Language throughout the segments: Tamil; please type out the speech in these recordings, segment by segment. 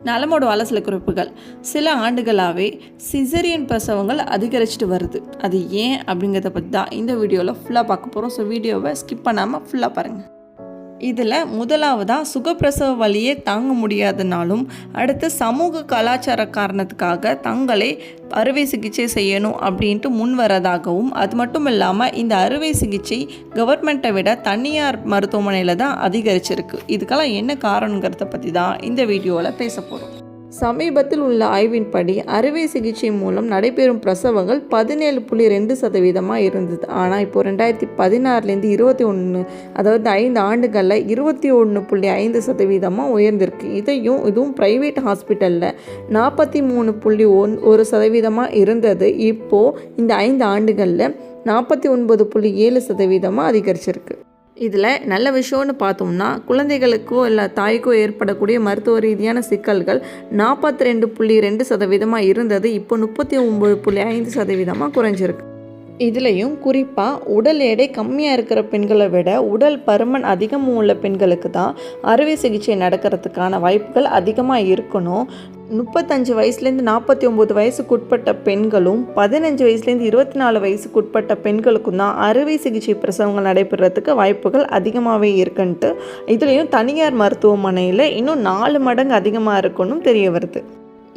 நலமோட வாழ சில குறிப்புகள். சில ஆண்டுகளாகவே சிசரியன் பிரசவங்கள் அதிகரிச்சுட்டு வருது. அது ஏன் அப்படிங்கிறத பற்றி தான் இந்த வீடியோவில் ஃபுல்லாக பார்க்க போகிறோம் ஸோ வீடியோவை ஸ்கிப் பண்ணாமல் ஃபுல்லாக பாருங்கள் இதில் முதலாவதாக சுகப்பிரசவ வழியே தாங்க முடியாதனாலும் அடுத்து சமூக கலாச்சார காரணத்துக்காக தங்களை அறுவை சிகிச்சை செய்யணும் அப்படின்ட்டு முன் வரதாகவும் அது மட்டும் இல்லாமல் இந்த அறுவை சிகிச்சை கவர்மெண்ட்டை விட தனியார் மருத்துவமனையில் தான் அதிகரிச்சிருக்கு. இதுக்கெல்லாம் என்ன காரணங்கிறத பற்றி தான் இந்த வீடியோவில் பேச போகிறோம் சமீபத்தில் உள்ள ஆய்வின்படி அறுவை சிகிச்சை மூலம் நடைபெறும் பிரசவங்கள் பதினேழு புள்ளி ரெண்டு சதவீதமாக இருந்தது. ஆனால் இப்போ ரெண்டாயிரத்தி பதினாறுலேருந்து இருபத்தி ஒன்று அதாவது ஐந்து ஆண்டுகளில் இருபத்தி ஒன்று புள்ளி ஐந்து சதவீதமாக உயர்ந்திருக்கு. இதையும் இதுவும் ப்ரைவேட் ஹாஸ்பிட்டலில் நாற்பத்தி மூணு புள்ளி ஒன் ஒரு சதவீதமாக இருந்தது. இப்போது இந்த ஐந்து ஆண்டுகளில் நாற்பத்தி ஒன்பது புள்ளி ஏழு சதவீதமாக அதிகரிச்சிருக்கு. இதில் நல்ல விஷயம்னு பார்த்தோம்னா குழந்தைகளுக்கோ இல்லை தாய்க்கோ ஏற்படக்கூடிய மருத்துவ ரீதியான சிக்கல்கள் நாற்பத்தி ரெண்டு புள்ளி ரெண்டு சதவீதமாக இருந்தது. இப்போ முப்பத்தி ஒம்பது புள்ளி ஐந்து சதவீதமாக குறைஞ்சிருக்கு. இதுலேயும் குறிப்பாக உடல் எடை கம்மியாக இருக்கிற பெண்களை விட உடல் பருமன் அதிகமும் உள்ள பெண்களுக்கு தான் அறுவை சிகிச்சை நடக்கிறதுக்கான வாய்ப்புகள் அதிகமாக இருக்கணும். முப்பத்தஞ்சு வயசுலேருந்து நாற்பத்தி ஒம்பது வயசுக்குட்பட்ட பெண்களும் பதினஞ்சு வயசுலேருந்து இருபத்தி நாலு வயசுக்குட்பட்ட பெண்களுக்கும் தான் அறுவை சிகிச்சை பிரசவங்கள் நடைபெறத்துக்கு வாய்ப்புகள் அதிகமாகவே இருக்குன்ட்டு இதுலேயும் தனியார் மருத்துவமனையில் இன்னும் நாலு மடங்கு அதிகமாக இருக்கணும் தெரிய வருது.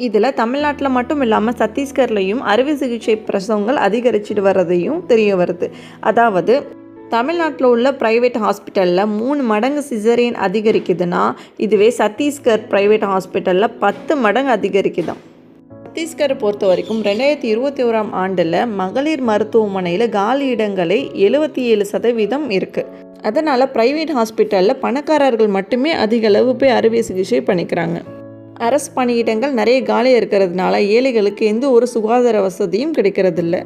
இதில் தமிழ்நாட்டில் மட்டும் இல்லாமல் சத்தீஸ்கர்லேயும் அறுவை சிகிச்சை பிரசவங்கள் அதிகரிச்சுட்டு வர்றதையும் தெரிய வருது. அதாவது தமிழ்நாட்டில் உள்ள ப்ரைவேட் ஹாஸ்பிட்டலில் மூணு மடங்கு சிசரியன் அதிகரிக்குதுன்னா இதுவே சத்தீஸ்கர் ப்ரைவேட் ஹாஸ்பிட்டலில் பத்து மடங்கு அதிகரிக்குதாம். சத்தீஸ்கரை பொறுத்த வரைக்கும் ரெண்டாயிரத்தி இருபத்தி ஓராம் ஆண்டில் மகளிர் மருத்துவமனையில் காலி இடங்களை எழுபத்தி ஏழு சதவீதம் இருக்குது அதனால் ப்ரைவேட் ஹாஸ்பிட்டலில் பணக்காரர்கள் மட்டுமே அதிக அளவு போய் அறுவை சிகிச்சை பண்ணிக்கிறாங்க. அரசு பணியிடங்கள் நிறைய காலியாக இருக்கிறதுனால ஏழைகளுக்கு எந்த ஒரு சுகாதார வசதியும் கிடைக்கிறதில்ல.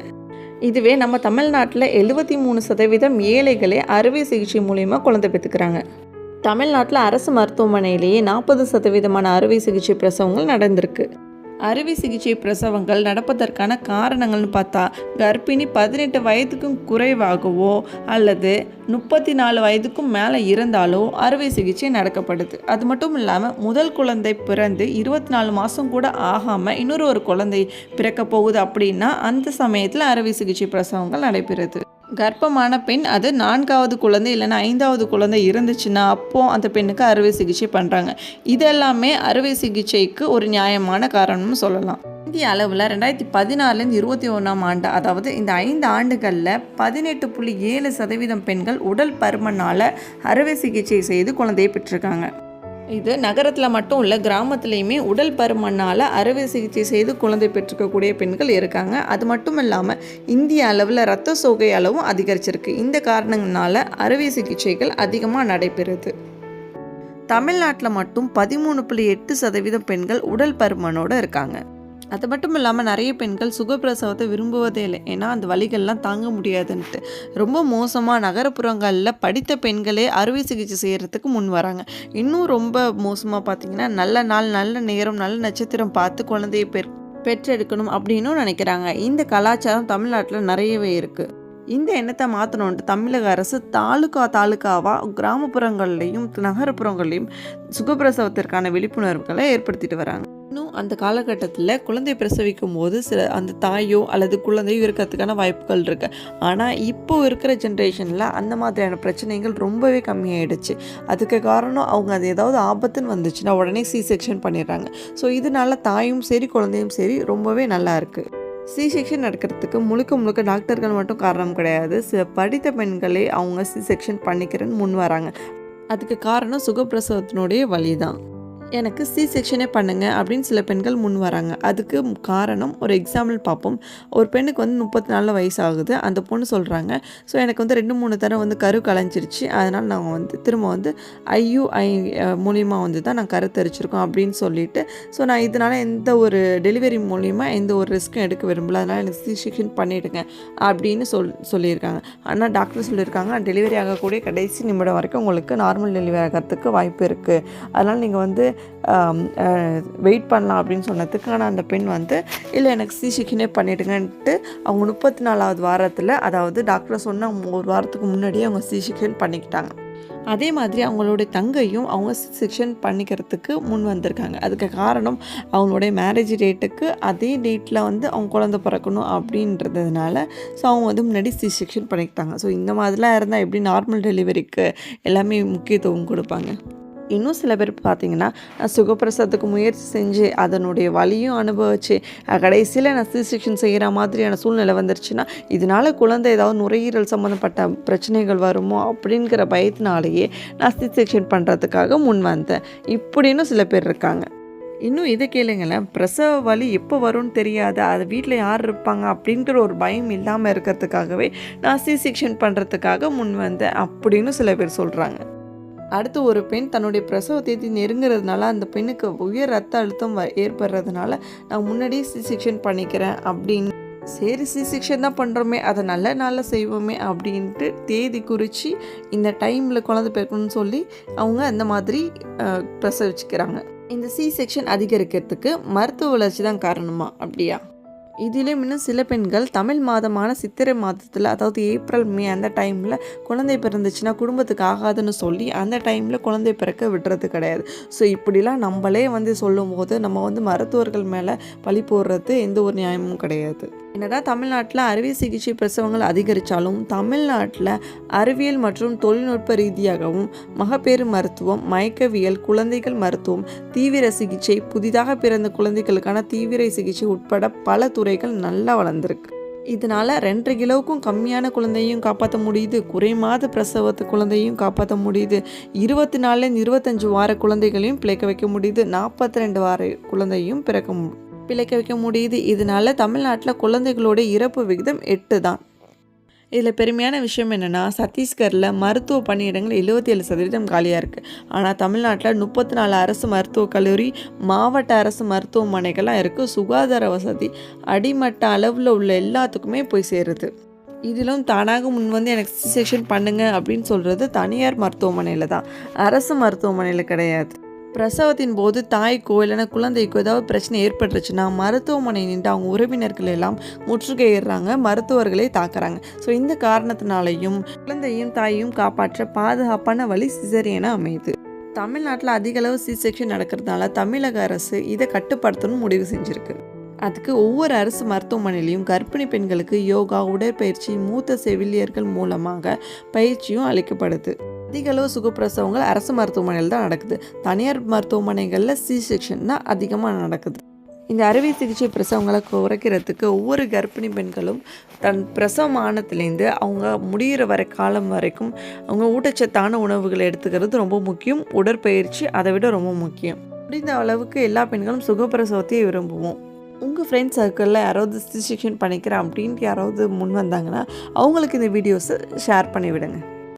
இதுவே நம்ம தமிழ்நாட்டில் எழுபத்தி மூணு சதவீதம் ஏழைகளே அறுவை சிகிச்சை மூலிமா குழந்தை பெற்றுக்கிறாங்க. தமிழ்நாட்டில் அரசு மருத்துவமனையிலேயே நாற்பது சதவீதமான அறுவை சிகிச்சை பிரசவங்கள் நடந்திருக்கு. அறுவை சிகிச்சை பிரசவங்கள் நடப்பதற்கான காரணங்கள்னு பார்த்தா கர்ப்பிணி பதினெட்டு வயதுக்கும் குறைவாகவோ அல்லது முப்பத்தி நாலு வயதுக்கும் மேலே இருந்தாலோ அறுவை சிகிச்சை நடக்கப்படுது. அது மட்டும் இல்லாமல் முதல் குழந்தை பிறந்து இருபத்தி நாலு மாதம் கூட ஆகாமல் இன்னொரு ஒரு குழந்தை பிறக்க போகுது அப்படின்னா அந்த சமயத்தில் அறுவை சிகிச்சை பிரசவங்கள் நடைபெறுது. கர்ப்பமான பெண் அது நான்காவது குழந்தை இல்லைன்னா ஐந்தாவது குழந்தை இருந்துச்சுன்னா அப்போது அந்த பெண்ணுக்கு அறுவை சிகிச்சை பண்ணுறாங்க இதெல்லாமே அறுவை சிகிச்சைக்கு ஒரு நியாயமான காரணம்னு சொல்லலாம். இந்திய அளவில் ரெண்டாயிரத்தி பதினாறுலேருந்து இருபத்தி ஒன்றாம் ஆண்டு அதாவது இந்த ஐந்து ஆண்டுகளில் பதினெட்டு புள்ளி ஏழு சதவீதம் பெண்கள் உடல் பருமனால் அறுவை சிகிச்சை செய்து குழந்தையை பெற்றிருக்காங்க. இது நகரத்தில் மட்டும் இல்லை கிராமத்துலேயுமே உடல் பருமனால் அறுவை சிகிச்சை செய்து குழந்தை பெற்றுக்கக்கூடிய பெண்கள் இருக்காங்க. அது மட்டும் இல்லாமல் இந்திய அளவில் ரத்த சோகை அளவும் அதிகரிச்சிருக்கு. இந்த காரணங்களால அறுவை சிகிச்சைகள் அதிகமாக நடைபெறுது. தமிழ்நாட்டில் மட்டும் பதிமூணு புள்ளி எட்டு சதவீதம் பெண்கள் உடல் பருமனோடு இருக்காங்க. அது மட்டும் இல்லாமல் நிறைய பெண்கள் சுகப்பிரசவத்தை விரும்புவதே இல்லை. ஏன்னா அந்த வழிகள்லாம் தாங்க முடியாதுன்ட்டு ரொம்ப மோசமாக நகரப்புறங்களில் படித்த பெண்களே அறுவை சிகிச்சை செய்கிறதுக்கு முன் வராங்க. இன்னும் ரொம்ப மோசமாக பார்த்தீங்கன்னா நல்ல நாள் நல்ல நேரம் நல்ல நட்சத்திரம் பார்த்து குழந்தையை பெற் பெற்றெடுக்கணும் அப்படின்னும் நினைக்கிறாங்க. இந்த கலாச்சாரம் தமிழ்நாட்டில் நிறையவே இருக்குது இந்த எண்ணத்தை மாற்றணுன்ட்டு தமிழக அரசு தாலுகா தாலுகாவாக கிராமப்புறங்கள்லையும் நகரப்புறங்கள்லையும் சுகப்பிரசவத்திற்கான விழிப்புணர்வுகளை ஏற்படுத்திட்டு வராங்க. இன்னும் அந்த காலகட்டத்தில் குழந்தை பிரசவிக்கும் போது சில அந்த தாயோ அல்லது குழந்தையோ இருக்கிறதுக்கான வாய்ப்புகள் இருக்கு. ஆனால் இப்போ இருக்கிற ஜென்ரேஷனில் அந்த மாதிரியான பிரச்சனைகள் ரொம்பவே கம்மியாயிடுச்சு. அதுக்கு காரணம் அவங்க அது ஏதாவது ஆபத்துன்னு வந்துச்சுன்னா உடனே சி செக்ஷன் பண்ணிடுறாங்க. ஸோ இதனால தாயும் சரி குழந்தையும் சரி ரொம்பவே நல்லா இருக்குது சி செக்ஷன் நடக்கிறதுக்கு முழுக்க முழுக்க டாக்டர்கள் மட்டும் காரணம் கிடையாது. சில படித்த பெண்களே அவங்க சி செக்ஷன் பண்ணிக்கிறேன்னு முன் வராங்க. அதுக்கு காரணம் சுகப்பிரசவத்தினுடைய வழி தான் எனக்கு சி செக்ஷனே பண்ணுங்க அப்படின்னு சில பெண்கள் முன் வராங்க. அதுக்கு காரணம் ஒரு எக்ஸாம்பிள் பார்ப்போம். ஒரு பெண்ணுக்கு வந்து முப்பத்தி நாலு வயசு ஆகுது அந்த பொண்ணு சொல்கிறாங்க ஸோ எனக்கு வந்து ரெண்டு மூணு தடவை வந்து கரு கலைஞ்சிருச்சு. அதனால் நாங்கள் வந்து திரும்ப வந்து ஐயுஐ மூலிமா வந்து தான் நான் கரு தெரிச்சிருக்கோம் அப்படின்னு சொல்லிட்டு ஸோ நான் இதனால் எந்த ஒரு டெலிவரி மூலிமா எந்த ஒரு ரிஸ்க்கும் எடுக்க விரும்பல. அதனால் எனக்கு சி செக்ஷன் பண்ணிவிடுங்க அப்படின்னு சொல் சொல்லியிருக்காங்க. ஆனால் டாக்டர் சொல்லியிருக்காங்க டெலிவரி ஆகக்கூடிய கடைசி நிமிடம் வரைக்கும் உங்களுக்கு நார்மல் டெலிவரி ஆகிறதுக்கு வாய்ப்பு இருக்குது அதனால் நீங்கள் வந்து வெயிட் பண்ணலாம் அப்படின்னு சொன்னதுக்கு ஆனால் அந்த பெண் வந்து இல்லை எனக்கு சி செக்ஷனே பண்ணிவிடுங்கன்ட்டு அவங்க முப்பத்தி நாலாவது வாரத்தில் அதாவது டாக்டர் சொன்ன ஒரு வாரத்துக்கு முன்னாடியே அவங்க சி செக்ஷன் பண்ணிக்கிட்டாங்க. அதே மாதிரி அவங்களுடைய தங்கையும் அவங்க செக்ஷன் பண்ணிக்கிறதுக்கு முன் வந்திருக்காங்க. அதுக்கு காரணம் அவங்களுடைய மேரேஜ் டேட்டுக்கு அதே டேட்டில் வந்து அவங்க குழந்த பிறக்கணும் அப்படின்றதுனால ஸோ அவங்க வந்து முன்னாடி சி செக்ஷன் பண்ணிக்கிட்டாங்க. ஸோ இந்த மாதிரிலாம் இருந்தால் எப்படி நார்மல் டெலிவரிக்கு எல்லாமே முக்கியத்துவம் கொடுப்பாங்க? இன்னும் சில பேர் பார்த்தீங்கன்னா நான் சுகப்பிரசவத்துக்கு முயற்சி செஞ்சு அதனுடைய வலியும் அனுபவிச்சு கடைசியில் நான் சி செக்ஷன் செய்கிற மாதிரியான சூழ்நிலை வந்துருச்சுன்னா இதனால் குழந்தை ஏதாவது நுரையீரல் சம்மந்தப்பட்ட பிரச்சனைகள் வருமோ அப்படிங்கிற பயத்தினாலேயே நான் சி செக்ஷன் பண்ணுறதுக்காக முன் வந்தேன். இப்படின்னு சில பேர் இருக்காங்க. இன்னும் இதை கேளுங்களேன். பிரசவ வலி எப்போ வரும்னு தெரியாது. அது வீட்டில் யார் இருப்பாங்க அப்படிங்கிற ஒரு பயம் இல்லாமல் இருக்கிறதுக்காகவே நான் சி செக்ஷன் பண்ணுறதுக்காக முன் வந்தேன். அப்படின்னு சில பேர் சொல்கிறாங்க அடுத்து ஒரு பெண் தன்னுடைய பிரசவ தேதி நெருங்குறதுனால அந்த பெண்ணுக்கு உயர் ரத்த அழுத்தம் வ- ஏற்படுறதுனால நான் முன்னாடியே சி செக்ஷன் பண்ணிக்கிறேன் அப்படின்னு. சரி சி செக்ஷன் தான் பண்ணுறோமே அதை நல்ல நாளில் செய்வோமே அப்படின்ட்டு தேதி குறித்து இந்த டைமில் குழந்தை பிறக்கணும்னு சொல்லி அவங்க அந்த மாதிரி பிரசவிச்சுக்கிறாங்க. இந்த சி செக்ஷன் அதிகரிக்கிறதுக்கு மருத்துவ வளர்ச்சி தான் காரணமா அப்படியா? இதிலும் இன்னும் சில பெண்கள் தமிழ் மாதமான சித்திரை மாதத்தில் அதாவது ஏப்ரல் மே அந்த டைமில் குழந்தை பிறந்துச்சுன்னா குடும்பத்துக்கு ஆகாதுன்னு சொல்லி அந்த டைமில் குழந்தை பிறக்க விடுறது கிடையாது. ஸோ இப்படிலாம் நம்மளே வந்து சொல்லும்போது நம்ம வந்து மருத்துவர்கள் மேலே பழி போடுறது எந்த ஒரு நியாயமும் கிடையாது. என்னதான் தமிழ்நாட்டில் அறுவை சிகிச்சை பிரசவங்கள் அதிகரித்தாலும் தமிழ்நாட்டில் அறிவியல் மற்றும் தொழில்நுட்ப ரீதியாகவும் மகப்பேறு மருத்துவம் மயக்கவியல் குழந்தைகள் மருத்துவம் தீவிர சிகிச்சை புதிதாக பிறந்த குழந்தைகளுக்கான தீவிர சிகிச்சை உட்பட பல துறை துறைகள் நல்லா வளர்ந்துருக்கு. இதனால ரெண்டரை கிலோவுக்கும் கம்மியான குழந்தையும் காப்பாற்ற முடியுது. குறைமாத பிரசவத்து குழந்தையும் காப்பாற்ற முடியுது. இருபத்தி நாலுலேருந்து இருபத்தஞ்சு வார குழந்தைகளையும் பிழைக்க வைக்க முடியுது. நாற்பத்தி ரெண்டு வார குழந்தையும் பிறக்க பிழைக்க வைக்க முடியுது. இதனால தமிழ்நாட்டில் குழந்தைகளோட இறப்பு விகிதம் எட்டு தான் இதில் பெருமையான விஷயம் என்னென்னா சத்தீஸ்கரில் மருத்துவ பணியிடங்கள் எழுபத்தி ஏழு சதவீதம் காலியாக இருக்குது ஆனால் தமிழ்நாட்டில் முப்பத்தி நாலு அரசு மருத்துவக் கல்லூரி மாவட்ட அரசு மருத்துவமனைகள்லாம் இருக்குது சுகாதார வசதி அடிமட்ட அளவில் உள்ள எல்லாத்துக்குமே போய் சேருது. இதிலும் தானாக முன் வந்து எனக்கு சி செக்ஷன் அப்படின்னு சொல்கிறது தனியார் மருத்துவமனையில் தான். அரசு மருத்துவமனையில் கிடையாது. பிரசவத்தின் போது தாய்க்கோ இல்லைன்னா குழந்தைக்கோ ஏதாவது பிரச்சனை ஏற்பட்டுருச்சுன்னா மருத்துவமனை நின்று அவங்க உறவினர்கள் எல்லாம் முற்றுகையிடுறாங்க மருத்துவர்களை தாக்குறாங்க. ஸோ இந்த காரணத்தினாலையும் குழந்தையும் தாயையும் காப்பாற்ற பாதுகாப்பான வழி சிசரியனாக அமையுது. தமிழ்நாட்டில் அதிக அளவு சி செக்ஷன் நடக்கிறதுனால தமிழக அரசு இதை கட்டுப்படுத்தணும்னு முடிவு செஞ்சுருக்கு. அதுக்கு ஒவ்வொரு அரசு மருத்துவமனையிலையும் கர்ப்பிணி பெண்களுக்கு யோகா உடற்பயிற்சி மூத்த செவிலியர்கள் மூலமாக பயிற்சியும் அளிக்கப்படுது. அதிக அளவு சுகப்பிரசவங்கள் அரசு மருத்துவமனையில் தான் நடக்குது. தனியார் மருத்துவமனைகளில் சி செக்ஷன் தான் அதிகமாக நடக்குது. இந்த அறுவை சிகிச்சை பிரசவங்களை குறைக்கிறதுக்கு ஒவ்வொரு கர்ப்பிணி பெண்களும் தன் பிரசவம் ஆனத்துலேருந்து அவங்க முடிகிற வரை காலம் வரைக்கும் அவங்க ஊட்டச்சத்தான உணவுகளை எடுத்துக்கிறது ரொம்ப முக்கியம். உடற்பயிற்சி அதை விட ரொம்ப முக்கியம். முடிந்த அளவுக்கு எல்லா பெண்களும் சுகப்பிரசவத்தையே விரும்புவோம். உங்கள் ஃப்ரெண்ட்ஸ் சர்க்கிளில் யாராவது சி செக்ஷன் பண்ணிக்கிறேன் அப்படின்ட்டு யாராவது முன் வந்தாங்கன்னா அவங்களுக்கு இந்த வீடியோஸை ஷேர் பண்ணிவிடுங்க.